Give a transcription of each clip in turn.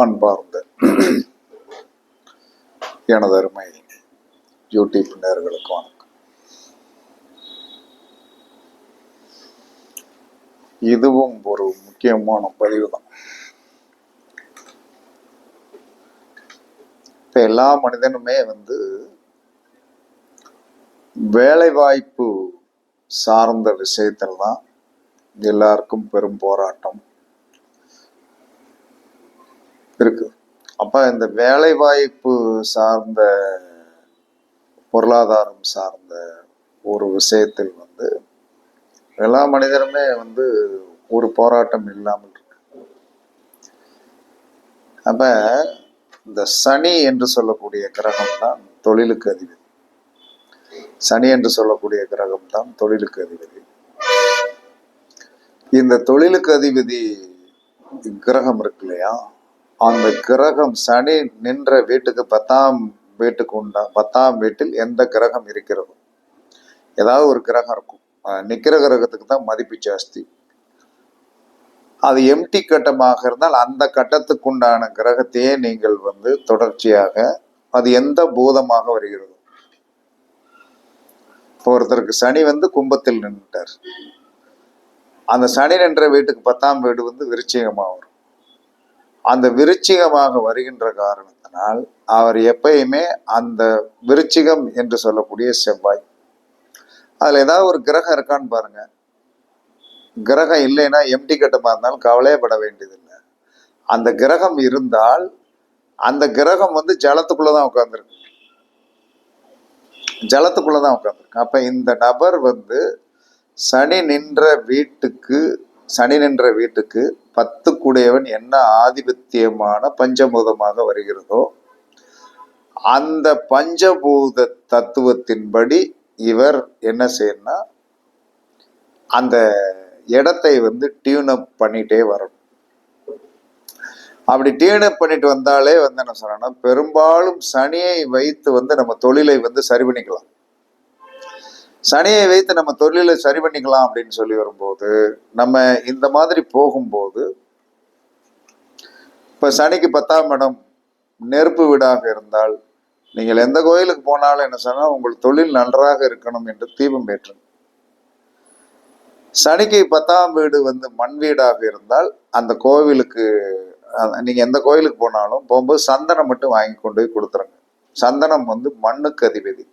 அன்பார்ந்த எனது அருமை யூடியூப் நேர்களுக்கு வணக்கம். இதுவும் ஒரு முக்கியமான பதிவு தான் இப்ப எல்லா மனிதனுமே வந்து வேலைவாய்ப்பு சார்ந்த விஷயத்தில் தான் எல்லாருக்கும் பெரும் போராட்டம். இருக்கு. அப்போ இந்த வேலைவாய்ப்பு சார்ந்த பொருளாதாரம் சார்ந்த ஒரு விஷயத்தில் வந்து எல்லா மனிதருமே வந்து ஒரு போராட்டம் இல்லாமல் இருக்கு. அப்ப இந்த சனி என்று சொல்லக்கூடிய கிரகம் தான் தொழிலுக்கு அதிபதி. சனி என்று சொல்லக்கூடிய கிரகம் தான் தொழிலுக்கு அதிபதி. இந்த தொழிலுக்கு அதிபதி கிரகம் இருக்கு இல்லையா? அந்த கிரகம் சனி நின்ற வீட்டுக்கு பத்தாம் வீட்டுக்கு உண்டா பத்தாம் வீட்டில் எந்த கிரகம் இருக்கிறதோ. ஏதாவது ஒரு கிரகம் இருக்கும். நிக்கிற கிரகத்துக்கு தான் மதிப்பு ஜாஸ்தி. அது எம்டி கட்டமாக இருந்தால் அந்த கட்டத்துக்கு உண்டான கிரகத்தையே நீங்கள் வந்து தொடர்ச்சியாக அது எந்த பூதமாக வருகிறது. இப்போ ஒருத்தருக்கு சனி வந்து கும்பத்தில் நின்றுட்டார் அந்த சனி நின்ற வீட்டுக்கு பத்தாம் வீடு வந்து விருச்சிகமாக வரும். அந்த விருச்சிகமாக வருகின்ற காரணத்தினால் அவர் எப்பயுமே அந்த விருச்சிகம் என்று சொல்லக்கூடிய செவ்வாய். அதில் ஏதாவது ஒரு கிரகம் இருக்கான்னு பாருங்க. கிரகம் இல்லைன்னா எம்டி கட்டமாக இருந்தாலும் கவலையப்பட வேண்டியதில்லை. அந்த கிரகம் இருந்தால் அந்த கிரகம் வந்து ஜலத்துக்குள்ளதான் உட்காந்துருக்கு ஜலத்துக்குள்ளதான் உட்காந்துருக்கு அப்போ இந்த நபர் வந்து சனி நின்ற வீட்டுக்கு சனி நின்ற வீட்டுக்கு பத்து கூடையவன் என்ன ஆதிபத்தியமான பஞ்சபூதமாக வருகிறதோ அந்த பஞ்சபூத தத்துவத்தின்படி இவர் என்ன செய்யணும்னா அந்த இடத்தை வந்து டியூன் அப் பண்ணிட்டே வரணும். அப்படி டியூன் அப் பண்ணிட்டு வந்தாலே வந்து என்ன சொல்றேன்னா பெரும்பாலும் சனியை வைத்து வந்து நம்ம தொழிலை வந்து சரி பண்ணிக்கலாம். சனியை வைத்து நம்ம தொழிலை சரி பண்ணிக்கலாம் அப்படின்னு சொல்லி வரும்போது நம்ம இந்த மாதிரி போகும்போது இப்போ சனிக்கு பத்தாம் இடம் நெருப்பு வீடாக இருந்தால் நீங்கள் எந்த கோயிலுக்கு போனாலும் என்ன சொன்னால் உங்கள் தொழில் நன்றாக இருக்கணும் என்று தீபம் ஏற்றுங்க சனிக்கு பத்தாம் வீடு வந்து மண் வீடாக இருந்தால் அந்த கோவிலுக்கு நீங்கள் எந்த கோயிலுக்கு போனாலும் போகும்போது சந்தனம் மட்டும் வாங்கி கொண்டு போய் கொடுத்துருங்க. சந்தனம் வந்து மண்ணுக்கு அதிபதி.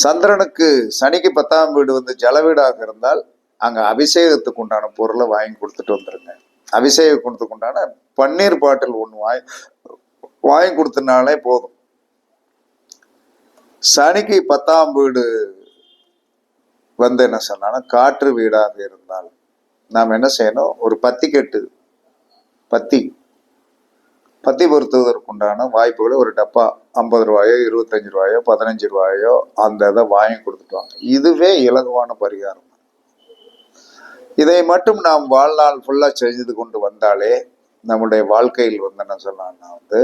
சந்திரனுக்கு சனிக்கு பத்தாம் வீடு வந்து ஜல வீடாக இருந்தால் அங்கே அபிஷேகத்துக்கு உண்டான பொருளை வாங்கி கொடுத்துட்டு வந்துருங்க. அபிஷேகத்துக்கு உண்டான பன்னீர் பாட்டில் ஒன்று வாங்கி வாங்கி கொடுத்தனாலே போதும். சனிக்கு பத்தாம் வீடு வந்து என்ன சொன்னா காற்று வீடாக இருந்தால். நாம் என்ன செய்யணும்? ஒரு பத்திக்கட்டு பத்தி. பத்தி பொருத்துவதற்கு உண்டான வாய்ப்புகளை ஒரு டப்பா ஐம்பது ரூபாயோ இருபத்தஞ்சு ரூபாயோ பதினஞ்சு ரூபாயோ அந்த இதை வாங்கி கொடுத்துட்டாங்க. இதுவே இலகுவான பரிகாரம். இதை மட்டும் நாம் வாழ்நாள் ஃபுல்லாக செஞ்சது கொண்டு வந்தாலே நம்முடைய வாழ்க்கையில் வந்து என்ன சொன்னான்னா வந்து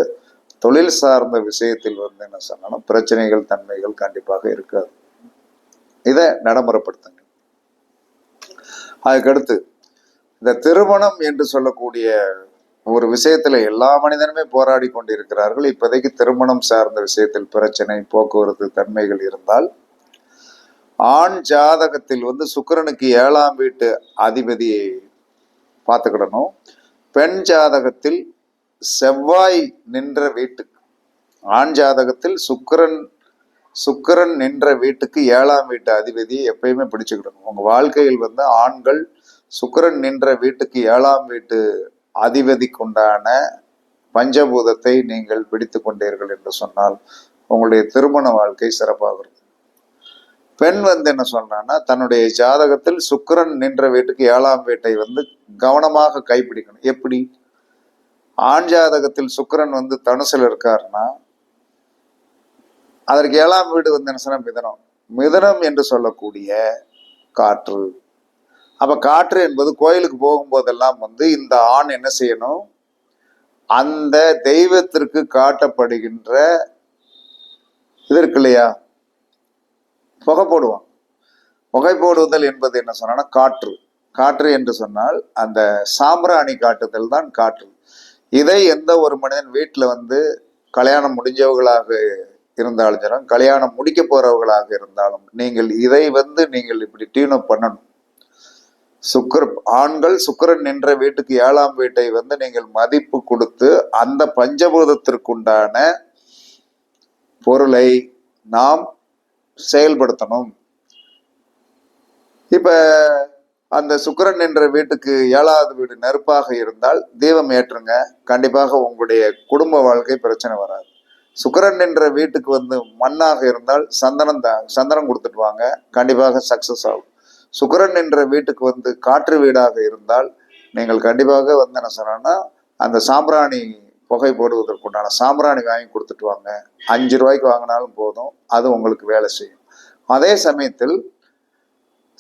தொழில் சார்ந்த விஷயத்தில் வந்து என்ன சொன்னாலும் பிரச்சனைகள் தன்மைகள் கண்டிப்பாக இருக்காது. இதை நடைமுறைப்படுத்துங்க. அதுக்கடுத்து இந்த திருமணம் என்று சொல்லக்கூடிய ஒரு விஷயத்துல எல்லா மனிதனுமே போராடி கொண்டிருக்கிறார்கள். இப்போதைக்கு திருமணம் சார்ந்த விஷயத்தில் பிரச்சனை போக்குவரத்து தன்மைகள் இருந்தால் ஆண் ஜாதகத்தில் வந்து சுக்கிரனுக்கு ஏழாம் வீட்டு அதிபதியை பார்த்துக்கிடணும். பெண் ஜாதகத்தில் செவ்வாய் நின்ற வீட்டுக்கு ஆண் ஜாதகத்தில் சுக்கிரன் சுக்கிரன் நின்ற வீட்டுக்கு ஏழாம் வீட்டு அதிபதியை எப்பயுமே பிடிச்சுக்கிடணும். உங்க வாழ்க்கையில் வந்து ஆண்கள் சுக்கிரன் நின்ற வீட்டுக்கு ஏழாம் வீட்டு அதிபதிக்குண்டான பஞ்சபூதத்தை நீங்கள் பிடித்து கொண்டீர்கள் என்று சொன்னால் உங்களுடைய திருமண வாழ்க்கை சிறப்பாக இருக்கும் பெண் வந்து என்ன சொல்றான்னா தன்னுடைய ஜாதகத்தில் சுக்கிரன் நின்ற வீட்டுக்கு ஏழாம் வீட்டை வந்து கவனமாக கைப்பிடிக்கணும். எப்படி? ஆண் ஜாதகத்தில் சுக்கிரன் வந்து தனுசில் இருக்காருன்னா அதற்கு ஏழாம் வீடு வந்து என்ன சொன்னா மிதனம். மிதனம் என்று சொல்லக்கூடிய காற்று. அப்போ காற்று என்பது கோயிலுக்கு போகும்போதெல்லாம் வந்து இந்த ஆண் என்ன செய்யணும்? அந்த தெய்வத்திற்கு காட்டப்படுகின்ற இது இருக்கு இல்லையா? புகை போடுவான். புகை போடுதல் என்பது என்ன சொன்னா காற்று. காற்று என்று சொன்னால் அந்த சாம்பிராணி காட்டுதல் தான் காற்று. இதை எந்த ஒரு மனிதன் வீட்டில் வந்து கல்யாணம் முடிஞ்சவர்களாக இருந்தாலும் சரி கல்யாணம் முடிக்க போறவர்களாக இருந்தாலும் நீங்கள் இதை வந்து நீங்கள் இப்படி டியூனப் பண்ணணும். சுக்கர ஆண்கள் சுக்கரன் நின்ற வீட்டுக்கு ஏழாம் வீட்டை வந்து நீங்கள் மதிப்பு கொடுத்து அந்த பஞ்சபூதத்திற்குண்டான பொருளை நாம் செயல்படுத்தணும். இப்ப அந்த சுக்கிரன் என்ற வீட்டுக்கு ஏழாவது வீடு நெருப்பாக இருந்தால் தீபம் ஏற்றுங்க. கண்டிப்பாக உங்களுடைய குடும்ப வாழ்க்கை பிரச்சனை வராது. சுக்கரன் என்ற வீட்டுக்கு வந்து மண்ணாக இருந்தால் சந்தனம் தான் சந்தனம் கொடுத்துட்டு வாங்க. கண்டிப்பாக சக்சஸ் ஆகும். சுக்கிரன் என்ற வீட்டுக்கு வந்து காற்று வீடாக இருந்தால் நீங்கள் கண்டிப்பாக வந்து என்ன சொன்னோன்னா அந்த சாம்பிராணி புகை போடுவதற்குண்டான சாம்பிராணி வாங்கி கொடுத்துட்டு வாங்க. அஞ்சு ரூபாய்க்கு வாங்கினாலும் போதும். அது உங்களுக்கு வேலை செய்யும். அதே சமயத்தில்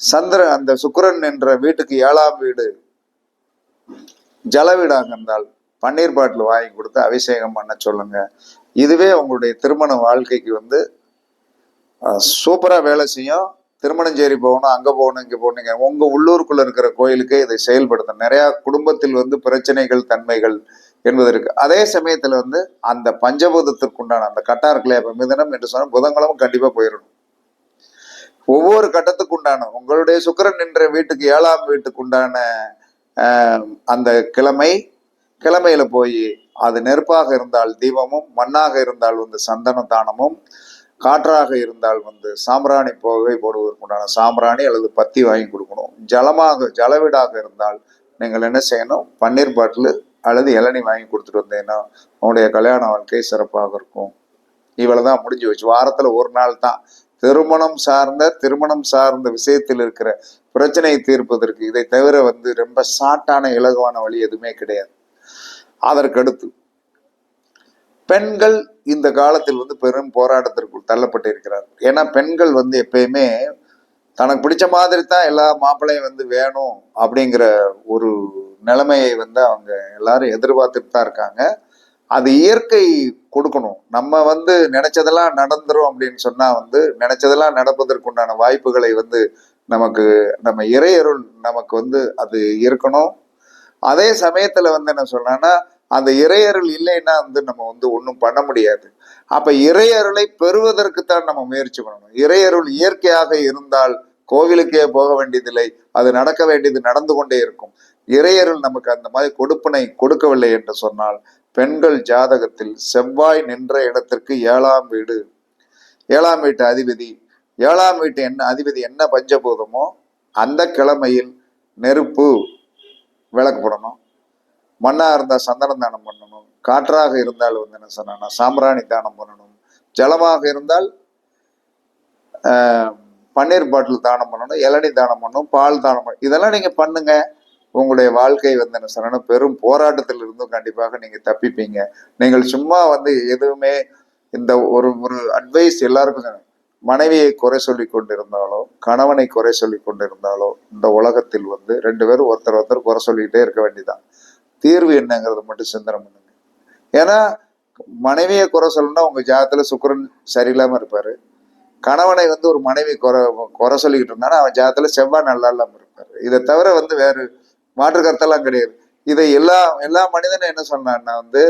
சந்திர அந்த சுக்கரன் என்ற வீட்டுக்கு ஏழாம் வீடு ஜல வீடாக இருந்தால் பன்னீர் பாட்டில் வாங்கி கொடுத்து அபிஷேகம் பண்ண சொல்லுங்க. இதுவே உங்களுடைய திருமண வாழ்க்கைக்கு வந்து சூப்பராக வேலை செய்யும். திருமணஞ்சேரி போகணும் அங்கே போகணும் இங்கே போகணுங்க உங்கள் உள்ளூருக்குள்ள இருக்கிற கோயிலுக்கு இதை செயல்படுத்தணும். நிறையா குடும்பத்தில் வந்து பிரச்சனைகள் தன்மைகள் என்பது இருக்கு. அதே சமயத்தில் வந்து அந்த பஞ்சபூதத்திற்குண்டான அந்த கட்டா இருக்குல்லையா இப்போ மிதனம் என்று சொன்னால் புதன்கிழமை கண்டிப்பாக போயிடணும். ஒவ்வொரு கட்டத்துக்கு உண்டான உங்களுடைய சுக்கிரன் நின்ற வீட்டுக்கு ஏழாம் வீட்டுக்கு உண்டான அந்த கிழமை கிழமையில போய் அது நெருப்பாக இருந்தால் தீபமும் மண்ணாக இருந்தால் வந்து சந்தன தானமும் காற்றாக இருந்தால் வந்து சாம்பிராணி புகை போடுவதற்குண்டான சாம்பிராணி அல்லது பத்தி வாங்கி கொடுக்கணும். ஜலமாக ஜலவீடாக இருந்தால் நீங்கள் என்ன செய்யணும்? பன்னீர் பாட்டில் அல்லது இளநி வாங்கி கொடுத்துட்டு வந்தீங்கன்னா உங்களுடைய கல்யாண வாழ்க்கை சிறப்பாக இருக்கும். இவ்வளவுதான் முடிஞ்சு வச்சு வாரத்தில் ஒரு நாள் தான். திருமணம் சார்ந்த திருமணம் சார்ந்த விஷயத்தில் இருக்கிற பிரச்சனையை தீர்ப்பதற்கு இதை தவிர வந்து ரொம்ப சாட்டான இலகுவான வழி எதுவுமே கிடையாது. அதற்கடுத்து பெண்கள் இந்த காலத்தில் வந்து பெரும் போராட்டத்திற்குள் தள்ளப்பட்டு இருக்கிறார்கள் ஏன்னா பெண்கள் வந்து எப்பயுமே தனக்கு பிடிச்ச மாதிரி தான் எல்லா மாப்பிள்ளையும் வந்து வேணும் அப்படிங்கிற ஒரு நிலைமையை வந்து அவங்க எல்லாரும் எதிர்பார்த்துட்டு தான் இருக்காங்க. அது இயற்கை கொடுக்கணும். நம்ம வந்து நினைச்சதெல்லாம் நடந்துரும் அப்படின்னு சொன்னா வந்து நினைச்சதெல்லாம் நடப்பதற்குண்டான வாய்ப்புகளை வந்து நமக்கு நம்ம இறையருள் நமக்கு வந்து அது இருக்கணும். அதே சமயத்துல வந்து என்ன சொன்னா அந்த இறையருள் இல்லைன்னா வந்து நம்ம வந்து ஒன்றும் பண்ண முடியாது. அப்ப இறையருளை பெறுவதற்குத்தான் நம்ம முயற்சி பண்ணணும். இறையருள் இயற்கையாக இருந்தால் கோவிலுக்கே போக வேண்டியதில்லை அது நடக்க வேண்டியது நடந்து கொண்டே இருக்கும். இறையருள் நமக்கு அந்த மாதிரி கொடுப்பினை கொடுக்கவில்லை என்று சொன்னால் பெண்கள் ஜாதகத்தில் செவ்வாய் நின்ற இடத்திற்கு ஏழாம் வீடு ஏழாம் வீட்டு அதிபதி ஏழாம் வீட்டு என்ன அதிபதி என்ன பஞ்சபூதமோ அந்த கிழமையில் நெருப்பு விளக்கு போடணும் மண்ணா இருந்தால் சந்தனம் தானம் பண்ணணும். காற்றாக இருந்தால் வந்து என்ன சொன்னா சாம்பிராணி தானம் பண்ணணும். ஜலமாக இருந்தால் ஆஹ், பன்னீர் பாட்டில் தானம் பண்ணணும் இளநி தானம் பண்ணணும் பால் தானம் பண்ணணும். இதெல்லாம் நீங்க பண்ணுங்க. உங்களுடைய வாழ்க்கை வந்து என்ன சொன்னா பெரும் போராட்டத்தில் இருந்தும் கண்டிப்பாக நீங்க தப்பிப்பீங்க. நீங்கள் சும்மா வந்து எதுவுமே இந்த ஒரு ஒரு அட்வைஸ் எல்லாருக்கும் மனைவியை குறை சொல்லி கொண்டிருந்தாலோ கணவனை குறை சொல்லி கொண்டிருந்தாலோ இந்த உலகத்தில் வந்து ரெண்டு பேரும் ஒருத்தர் ஒருத்தர் குறை சொல்லிக்கிட்டே இருக்க வேண்டியதான் தீர்வு என்னங்கிறத மட்டும் சிந்தனை பண்ணுங்க. ஏன்னா மனைவியை குறை சொல்லணும்னா உங்க ஜாதத்துல சுக்கிரன் சரியில்லாம இருப்பாரு. கணவனை வந்து ஒரு மனைவி குறை குறை சொல்லிக்கிட்டு இருந்தானா அவன் ஜாதத்துல செவ்வாய் நல்லா இல்லாம இருப்பாரு. இதை தவிர வந்து வேறு மாற்று கருத்தெல்லாம் கிடையாது. இதை எல்லா எல்லா மனிதனும் என்ன சொன்னான்னா வந்து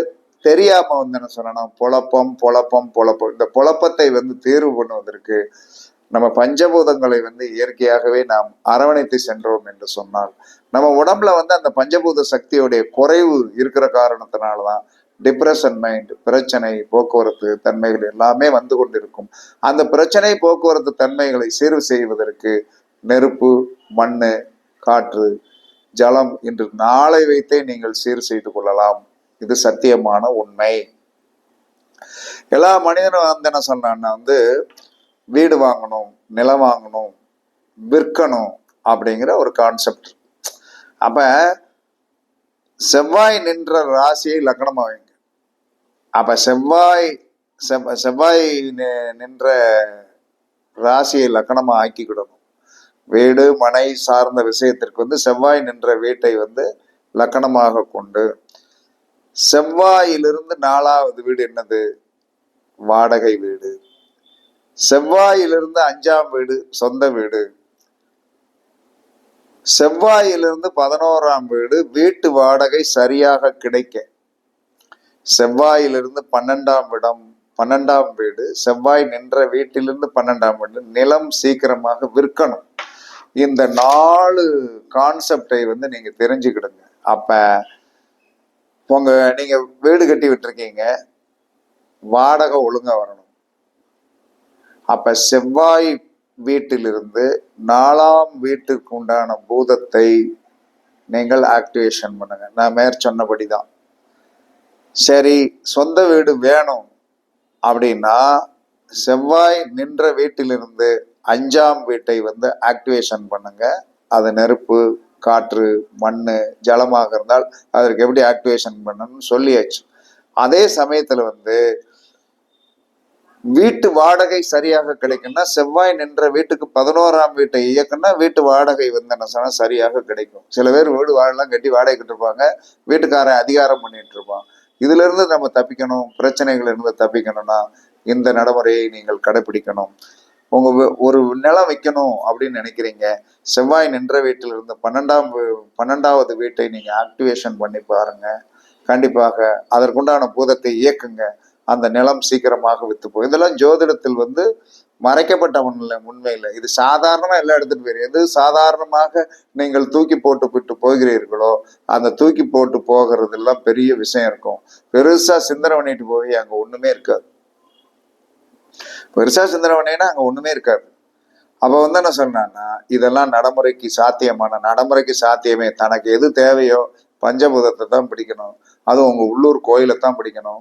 தெரியாம வந்து என்ன சொன்னா பொழப்பம் பொழப்பம் பொழப்பம். இந்த பொழப்பத்தை வந்து தீர்வு பண்ணுவதற்கு நம்ம பஞ்சபூதங்களை வந்து இயற்கையாகவே நாம் அரவணைத்து சென்றோம் என்று சொன்னால் நம்ம உடம்புல வந்து அந்த பஞ்சபூத சக்தியுடைய குறைவு இருக்கிற காரணத்தினாலதான் டிப்ரெஷன் மைண்ட் பிரச்சனை போக்குவரத்து தன்மைகள் எல்லாமே வந்து கொண்டிருக்கும். அந்த பிரச்சனை போக்குவரத்து தன்மைகளை சீர்வு செய்வதற்கு நெருப்பு மண்ணு காற்று ஜலம் என்று நாளை வைத்தே நீங்கள் சீர் செய்து கொள்ளலாம். இது சத்தியமான உண்மை. எல்லா மனிதனும் வந்து என்ன சொன்னான்னா வந்து வீடு வாங்கணும் நிலம் வாங்கணும் விற்கணும் அப்படிங்கிற ஒரு கான்செப்ட் அப்ப செவ்வாய் நின்ற ராசியை லக்னமா வைங்க. அப்ப செவ்வாய் செவ்வாய் நின்ற ராசியை லக்கணமாக ஆக்கிக்கிடணும். வீடு மனை சார்ந்த விஷயத்திற்கு வந்து செவ்வாய் நின்ற வீட்டை வந்து லக்கணமாக கொண்டு செவ்வாயிலிருந்து நாலாவது வீடு என்னது? வாடகை வீடு. செவ்வாயிலிருந்து அஞ்சாம் வீடு சொந்த வீடு. செவ்வாயிலிருந்து பதினோராம் வீடு வீட்டு வாடகை சரியாக கிடைக்க. செவ்வாயிலிருந்து பன்னெண்டாம் இடம் பன்னெண்டாம் வீடு. செவ்வாய் நின்ற வீட்டிலிருந்து பன்னெண்டாம் வீடு. நிலம் சீக்கிரமாக விற்கணும். இந்த நாலு கான்செப்டை வந்து நீங்க தெரிஞ்சுக்கிடுங்க. அப்ப உங்க நீங்க வீடு கட்டி விட்டுருக்கீங்க. வாடகை ஒழுங்கா வரணும். அப்ப செவ்வாய் வீட்டிலிருந்து நாலாம் வீட்டுக்கு உண்டான பூதத்தை நீங்கள் ஆக்டிவேஷன் பண்ணுங்க. நான் மேற் சொன்னபடிதான். சரி சொந்த வீடு வேணும் அப்படின்னா செவ்வாய் நின்ற வீட்டிலிருந்து அஞ்சாம் வீட்டை வந்து ஆக்டிவேஷன் பண்ணுங்க. அது நெருப்பு காற்று மண் ஜலமாக இருந்தால் அதற்கு எப்படி ஆக்டிவேஷன் பண்ணணும்னு சொல்லியாச்சு. அதே சமயத்தில் வந்து வீட்டு வாடகை சரியாக கிடைக்கும்னா செவ்வாய் நின்ற வீட்டுக்கு பதினோராம் வீட்டை இயக்குனா வீட்டு வாடகை வந்து என்ன சொன்னா சரியாக கிடைக்கும். சில பேர் வீடு வாழலாம் கட்டி வாடகை இருப்பாங்க. வீட்டுக்காரன் அதிகாரம் பண்ணிட்டு இருப்பான். இதுல இருந்து நம்ம தப்பிக்கணும். பிரச்சனைகள் இருந்து தப்பிக்கணும்னா இந்த நடைமுறையை நீங்கள் கடைபிடிக்கணும் உங்க ஒரு நிலம் வைக்கணும் அப்படின்னு நினைக்கிறீங்க. செவ்வாய் நின்ற வீட்டில் இருந்து பன்னெண்டாம் பன்னெண்டாவது வீட்டை நீங்க ஆக்டிவேஷன் பண்ணி பாருங்க. கண்டிப்பாக அதற்குண்டான பூதத்தை இயக்குங்க. அந்த நிலம் சீக்கிரமாக வித்து போகும் இதெல்லாம் ஜோதிடத்தில் வந்து மறைக்கப்பட்ட உண்மை உண்மையில் இது சாதாரணமா எல்லாம் எடுத்துகிட்டு போயிரு. எது சாதாரணமாக நீங்கள் தூக்கி போட்டு விட்டு போகிறீர்களோ அந்த தூக்கி போட்டு போகிறது எல்லாம் பெரிய விஷயம் இருக்கும். பெருசா சிந்தனை பண்ணிட்டு போய் அங்க ஒண்ணுமே இருக்காது. பெருசா சிந்தனை பண்ணினா அங்க ஒண்ணுமே இருக்காது. அப்ப வந்து என்ன சொன்னான்னா இதெல்லாம் நடைமுறைக்கு சாத்தியமான நடைமுறைக்கு சாத்தியமே. தனக்கு எது தேவையோ பஞ்சபூதத்தை தான் பிடிக்கணும். அதுவும் உங்க உள்ளூர் கோயிலை தான் பிடிக்கணும்.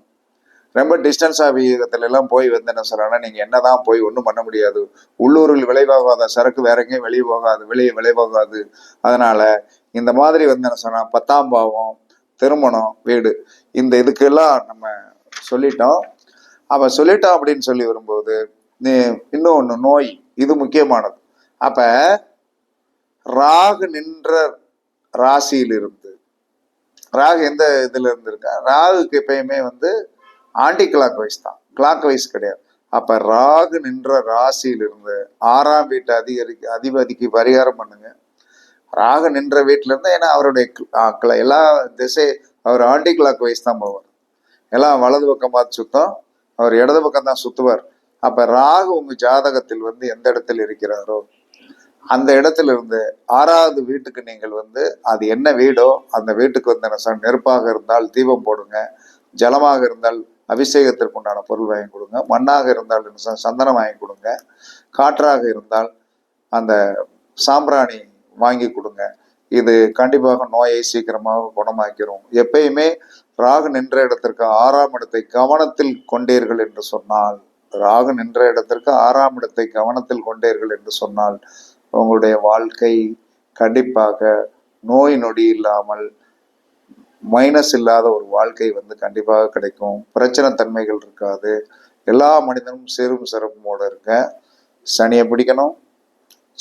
ரொம்ப டிஸ்டன்ஸ் ஆகியத்துல எல்லாம் போய் வந்து என்ன சொல்றாங்கன்னா நீங்க என்னதான் போய் ஒன்றும் பண்ண முடியாது. உள்ளூரில் விளைவாகாத சரக்கு வேற எங்கேயும் வெளியே போகாது வெளியே விளைவாகாது அதனால இந்த மாதிரி வந்து என்ன சொன்னா பத்தாம் பாவம் திருமணம் வீடு. இந்த இதுக்கெல்லாம் நம்ம சொல்லிட்டோம். அப்ப சொல்லிட்டோம் அப்படின்னு சொல்லி வரும்போது நீ- இன்னொன்னு நோய். இது முக்கியமானது. அப்ப ராகு நின்ற ராசியிலிருந்து ராகு எந்த இதுல இருந்து இருக்கா ராகுக்கு எப்பயுமே வந்து ஆன்டி கிளாக் வைஸ் தான். கிளாக் வைஸ் கிடையாது. அப்ப ராகு நின்ற ராசியிலிருந்து ஆறாம் வீட்டு அதிகரிக்க அதிபதிக்கு பரிகாரம் பண்ணுங்க. ராகு நின்ற வீட்டுல இருந்து ஏன்னா அவருடைய ஆ, எல்லா திசை அவர் ஆண்டி கிளாக் வைஸ் தான் போவார். எல்லாம் வலது பக்கம் பார்த்து சுத்தம் அவர் இடது பக்கம் தான் சுத்துவார். அப்ப ராகு உங்க ஜாதகத்தில் வந்து எந்த இடத்தில் இருக்கிறாரோ அந்த இடத்துல இருந்து ஆறாவது வீட்டுக்கு நீங்கள் வந்து அது என்ன வீடோ அந்த வீட்டுக்கு வந்து நெருப்பாக இருந்தால் தீபம் போடுங்க ஜலமாக இருந்தால் அபிஷேகத்திற்கு உண்டான பொருள் வாங்கி கொடுங்க. மண்ணாக இருந்தால் சந்தனம் வாங்கி கொடுங்க. காற்றாக இருந்தால் அந்த சாம்பிராணி வாங்கி கொடுங்க. இது கண்டிப்பாக நோயை சீக்கிரமாக குணமாக்கிரும். எப்பயுமே ராகு நின்ற இடத்திற்கு ஆறாம் இடத்தை கவனத்தில் கொண்டீர்கள் என்று சொன்னால் ராகு நின்ற இடத்திற்கு ஆறாம் இடத்தை கவனத்தில் கொண்டீர்கள் என்று சொன்னால் உங்களுடைய வாழ்க்கை கண்டிப்பாக நோய் நொடி இல்லாமல் மைனஸ் இல்லாத ஒரு வாழ்க்கை வந்து கண்டிப்பாக கிடைக்கும். பிரச்சனை தன்மைகள் இருக்காது. எல்லா மனிதனும் சேரும் சிறப்புமோடு இருக்க. சனியை பிடிக்கணும்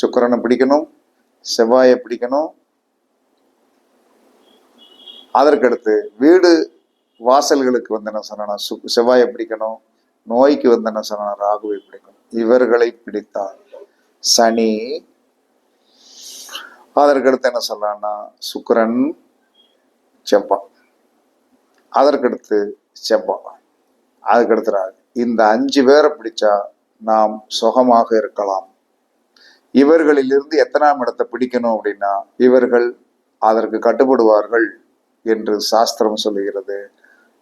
சுக்கரனை பிடிக்கணும் செவ்வாயை பிடிக்கணும். அதற்கடுத்து வீடு வாசல்களுக்கு வந்து என்ன சொன்னா சு செவ்வாயை பிடிக்கணும் நோய்க்கு வந்து என்ன சொன்னா ராகுவை பிடிக்கணும். இவர்களை பிடித்தால் சனி. அதற்கடுத்து என்ன சொல்லலாம்னா சுக்கரன். செம்பா. அதற்கடுத்து செம்பா. அதுக்கடுத்து ராகு. இந்த அஞ்சு பேரை பிடிச்சா நாம் சுகமாக இருக்கலாம். இவர்களிலிருந்து எத்தனாம் இடத்தை பிடிக்கணும் அப்படின்னா இவர்கள் அதற்கு கட்டுப்படுவார்கள் என்று சாஸ்திரம் சொல்லுகிறது.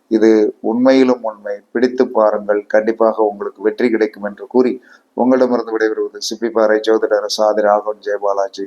இது உண்மையிலும் உண்மை. பிடித்து பாருங்கள். கண்டிப்பாக உங்களுக்கு வெற்றி கிடைக்கும் என்று கூறி உங்களிடமிருந்து விடைபெறுவது சிப்பிப்பாறை ஜோதிடர் சாதி ராகவன் ஜெயபாலாஜி.